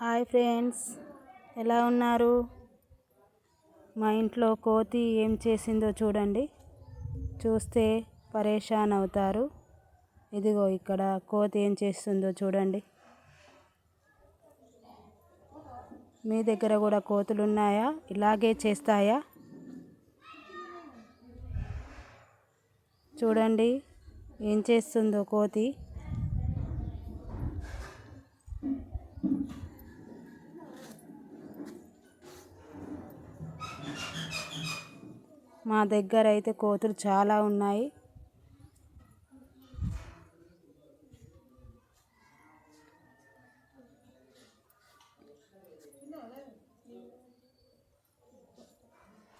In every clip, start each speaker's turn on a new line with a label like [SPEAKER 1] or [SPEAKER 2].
[SPEAKER 1] Hi friends ఎలా ఉన్నారు? మా ఇంట్లో కోతి ఏం చేసిందో చూడండి. చూస్తే పరేషాన్ అవుతారు. ఇదిగో ఇక్కడ కోతి ఏం చేస్తుందో చూడండి. మీ దగ్గర కూడా కోతులు ఉన్నాయా? ఇలాగే చేస్తాయా? చూడండి ఏం చేస్తుందో కోతి? మా దగ్గర అయితే కోతులు చాలా ఉన్నాయి.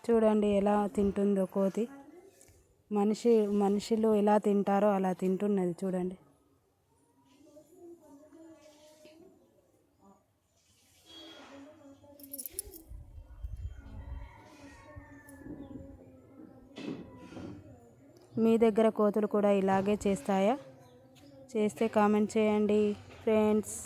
[SPEAKER 1] చూడండి ఎలా తింటుందో కోతి. మనిషి మనుషులు ఎలా తింటారో అలా తింటున్నది చూడండి. మీ దగ్గర కోతులు కూడా ఇలాగే చేస్తాయా? చేస్తే కామెంట్ చేయండి ఫ్రెండ్స్.